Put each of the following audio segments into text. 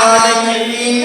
Amen.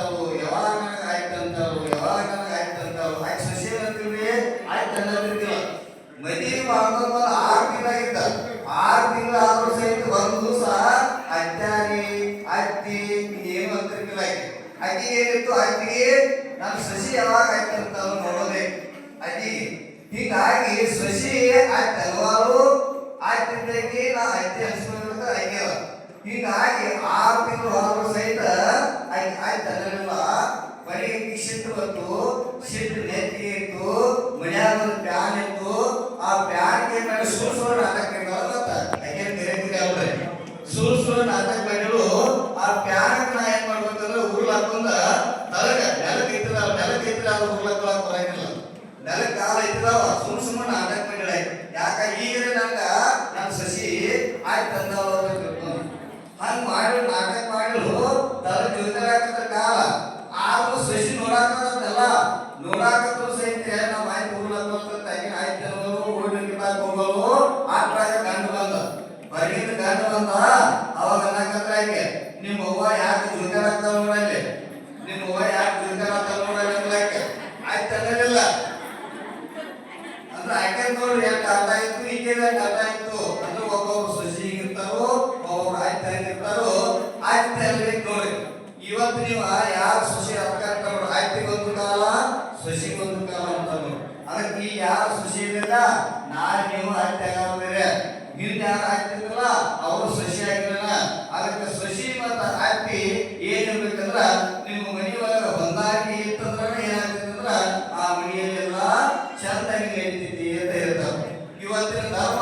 ಯಾವಾಗ ನನಗೆ ಯಾವಾಗ ನನಗೆ ಆಯ್ತು ಸಸಿ ಅಂತೀವಿ ಆಯ್ತು ಅನ್ನೋದಿರ್ತೀವಿ ಮದುವೆ ಆರ್ ಆರು ತಿಂಗಳಾಗಿದ್ದ ಆರು ತಿಂಗಳ ಆದ್ರೂ ಸಹಿತ ಒಂದು ದಿವಸ ಅಜ್ಜಾರಿ ಅತ್ತಿ ಏನು ಅಂತಿರ್ಕಿಲ್ಲ ಅಜ್ಜಿ ಏನಿತ್ತು ಅಜ್ಜಿಗೆ ನಮ್ಮ ಸಸಿ ಯಾವಾಗ ಆಯ್ತು ಅಂತ ನೋಡೋದೇ. ಅಜ್ಜಿ ಹೀಗಾಗಿ ಸಸಿ ಆಯ್ತು ಹಲವಾರು ಆಯ್ತಿದ್ದಾಗಿ ನಾ ಅಜ್ಜಿ ಅನ್ಸ್ಕೊಂಡಿರ್ತಾರೆ ಹಂಗೆ ಹೀಗಾಗಿ ಆರು ತಿಂಗಳು ಮಾಡಿದ್ದಾರೆ ಸುಳ್ಳು ಸುಳ್ಳು ನಾಟಕ ಮಾಡಿದವಲ್ಲ ಹಂಗೇನು ತೆರೆದಿದೆ ಅವ್ರೆ ಸುಳ್ಳು ಸುಳ್ಳು ನಾಟಕ ಮಾಡಿದ್ರು ಆ ಪ್ಯಾರಕ್ ನಾ ಏನ್ ಮಾಡ್ಬೇಕಂದ್ರೆ ಉರುಳಾಕೊಂಡ ತಳಗ ನೆಲಕ್ಕೆ ಇತ್ತದ ನೆಲಕ್ಕೆ ಇದ್ರ ಅವ್ರು ಉರುಳಾಕೊಳಕ್ ಬರಂಗಿಲ್ಲ. ನೆಲಕ್ಕೆ ಕಾಲ ಇತ್ತದವ ಸುಮ್ ಸುಮ್ಮನೆ ನಾಟಕ ಮಾಡಿದ್ರೆ ಯಾಕ? ಈಗ ನಂಗ ನನ್ನ ಸಸಿ ಆಯ್ತು ತಂದವ ಹಂಗ ಮಾಡಿ ನಾಟಕ ದುರ್ಗಾರ ಅಂತ ನಿನ್ನ ಓ ಯಾರು ದುರ್ಗಾರ ಅಂತ ನೋಡಲ್ಲ ಯಾಕೆ ಆಯ್ತು ಅನ್ನಲಿಲ್ಲ ಅಂದ್ರೆ ಆಕೆ ನೋಡ್ರಿ, ಯಾಕೆ ಅರ್ಥ ಆಯ್ತು? ಈಕೆ ಯಾಕೆ ಅರ್ಥ ಆಯ್ತು. ಅಂದ್ರೆ ಒಬ್ಬೊಬ್ರು ಸಸಿ ಇರ್ತಾರೋ ಒಬ್ಬೊಬ್ರು ಆಯ್ತ ಇರ್ತಾರೋ ಆಯ್ತು ಅಲ್ಲಿ ನೋಡ್ರಿ. ಇವತ್ತು ನೀವು ಯಾರು ಸಸಿ ಆಯ್ತಿ ಆಯ್ತಿಗೊಂದು ಕಾಲ ಸಸಿಗೊಂದು ಕಾಲ ಅಂತ ಅದಕ್ಕೆ ಯಾರು ಸಸಿ ಇಲ್ಲ ನಾ ನೀವು ಆಯ್ತು ಚಂದಾಗಿ ಹೇಳ್ತಿದ್ದಿ ಅಂತ ಹೇಳ್ತಾವ ಇವತ್ತಿನ ನಮ್ಮ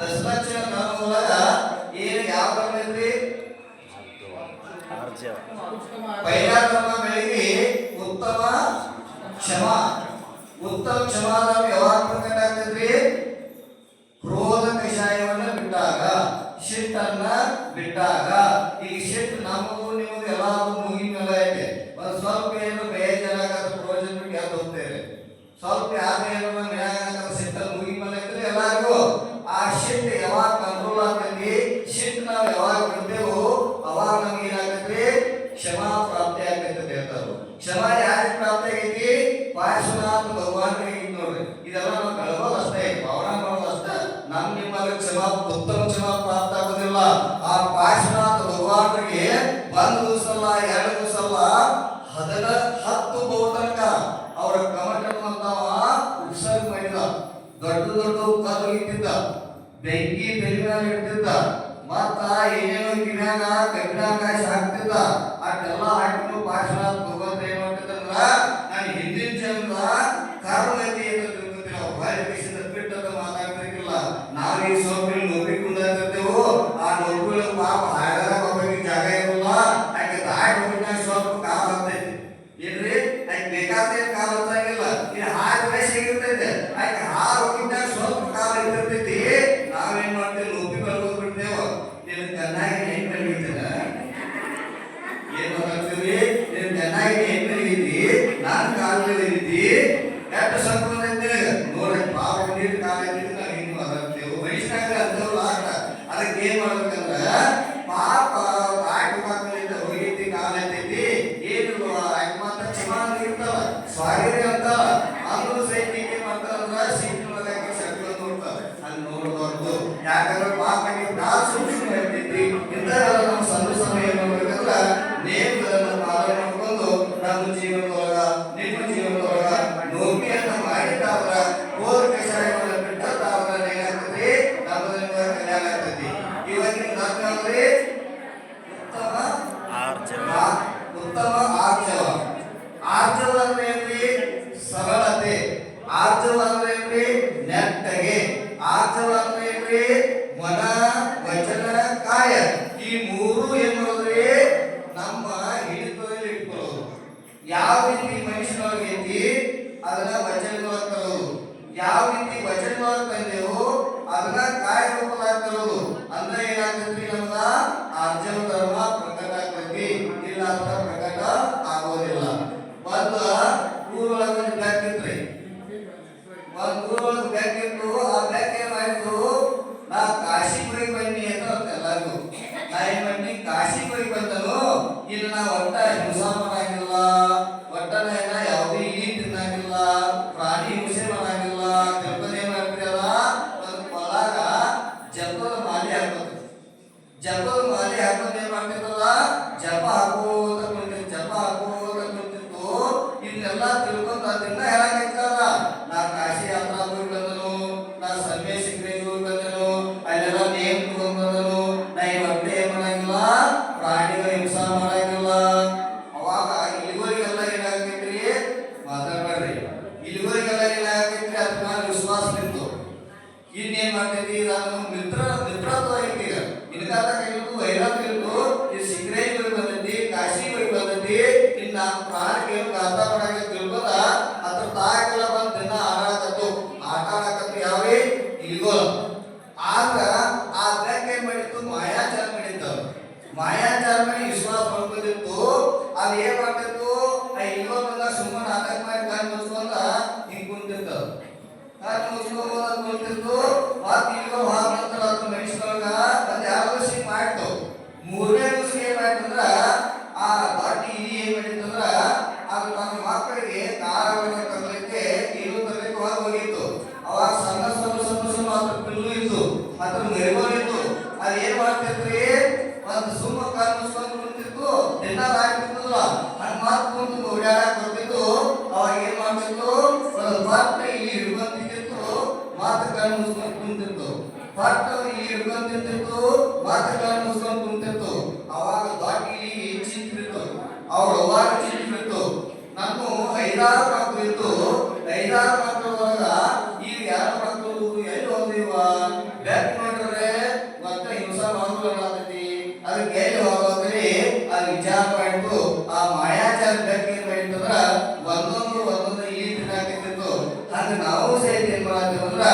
ದಶಲಕ್ಷಣ ನಮ್ಮ ಒಳಗ ಏನ್ ಯಾವ ಬಂದೈತ್ರಿ ಪೈಲ ನಮ್ಮ ಬೆಳಿಗ್ಗೆ ಉತ್ತಮ ಕ್ಷಮ. ಉತ್ತಮ ಕ್ಷಮ ನಾವು ಯಾವಾಗ ಪ್ರಕಟ ಆಗ್ತೈತ್ರಿ? ಕ್ರೋಧ ಕಷಾಯವನ್ನು ಬಿಟ್ಟಾಗ ಶಿಟ್ಟನ್ನ ಬಿಟ್ಟ ಸಲ, ಎರಡು ಸಲ, ಹದಿನ ಹತ್ತು ಬಹುತನಕ ಅವರ ಕಮಟವನ್ನು ತಾವ ಉಪ್ಸರ್ ಮಾಡಿದ. ದೊಡ್ಡ ದೊಡ್ಡ ಕದಲು ಇಟ್ಟಿದ್ದ. ಬೆಂಕಿ ತೆಲಿಮ್ಯಾಗ ಇಡ್ತಿದ್ದ ಮತ್ತ ಏನೇನು ಗಿಡಾಗ ಕಾಯಿ ಹಾಕ್ತಿದ್ದ ಅಷ್ಟೆಲ್ಲ ಹಾಕಿದ್ರು ಭಾಷಣ ತಗೋತ ಏನು ಮಾಡ್ತಿದ್ದಂದ್ರ அதெல்லாம் ಮಾಲೆ ಹಾಕೋದು. ಜಲ್ಪದ ಮಾಲೆ ಹಾಕೋದು ಏನ್ ಮಾಡ್ತಿರ್ತದ ಜಪ ಹಾಕೋದ ಕುಂತ ಜಪ ಹಾಕೋದ ಇದನ್ನೆಲ್ಲ ಹೇಳಂಗ ಏನು ಅದ್ರ ತಾಯಕಲ ಬಂದು ದಿನ ಆಡಾಕತ್ತು ಆಟ ಆಡಾಕತ್ತು ಯಾವ್ರಿ ಇಲ್ಗೋಲ್ ಆ ಬೆಕ್ಕ ಏನ್ ಮಾಡಿತ್ತು? ಮಾಯಾಚಾರ ಮಾಡಿತ್ತು. ಮಾಯಾಚಾರ ಮಾಡಿ ವಿಶ್ವಾಸ ಮಾಡ್ಕೊಂಡಿತ್ತು. ಏನ್ ಮಾಡ್ತಿತ್ತು? ಆ ಇಲ್ಗೋಲ್ ಬಂದ ಸುಮ್ಮನೆ ನಾಟಕ ಮಾಡಿ ಕಾಯಿ ಮುಚ್ಕೊಂಡ ಹಿಂಗ್ ಕುಂತಿರ್ತಾವ ಕಾಯಿ ಮುಚ್ಕೊಂಡ್ ಕುಂತಿತ್ತು ಮತ್ತೆ ಇಲ್ಗೋಲ್ ಪಿಲ್ಲು ಇದ್ದು ಅದ್ರ ಮೆರಿಗೋಲ್ ಇದ್ದು ಏನ್ ಮಾಡ್ತಿದ್ರಿ ಒಂದು ಸುಮ್ಮ ಕಾಲ್ ಕುಂತಿತ್ತು ಡಿನ್ನರ್ ಆಗ್ತಿದ್ದಲ್ಲ ಹಂಗ ಮಾತು ಕುಂತು ಓಡಾಡಕ್ ಬರ್ತಿತ್ತು ಅವಾಗ ಏನ್ ಮಾಡ್ತಿತ್ತು? ಒಂದು ಪಾತ್ರ ಇಲ್ಲಿ ಹಿಡ್ಕೊಂಡ್ ತಿಂತಿತ್ತು ಮಾತು ಕಾಲ್ ಕುಂತಿತ್ತು. ಪಾತ್ರ ಇಲ್ಲಿ ಹಿಡ್ಕೊಂಡ್ ಮಾತು ಪಾಯಿಂಟು ಆ ಮಾಯಾಚಾರ ಬ್ಯಾಂಕಿನ ಪಾಯಿಂಟ್ ಅಂದ್ರ ಒಂದೊಂದು ಒಂದೊಂದು ಈಟ್ ನಾವು ಸಹಿತ ಏನ್ ಮಾಡತ್ತೀವಿ ಅಂದ್ರ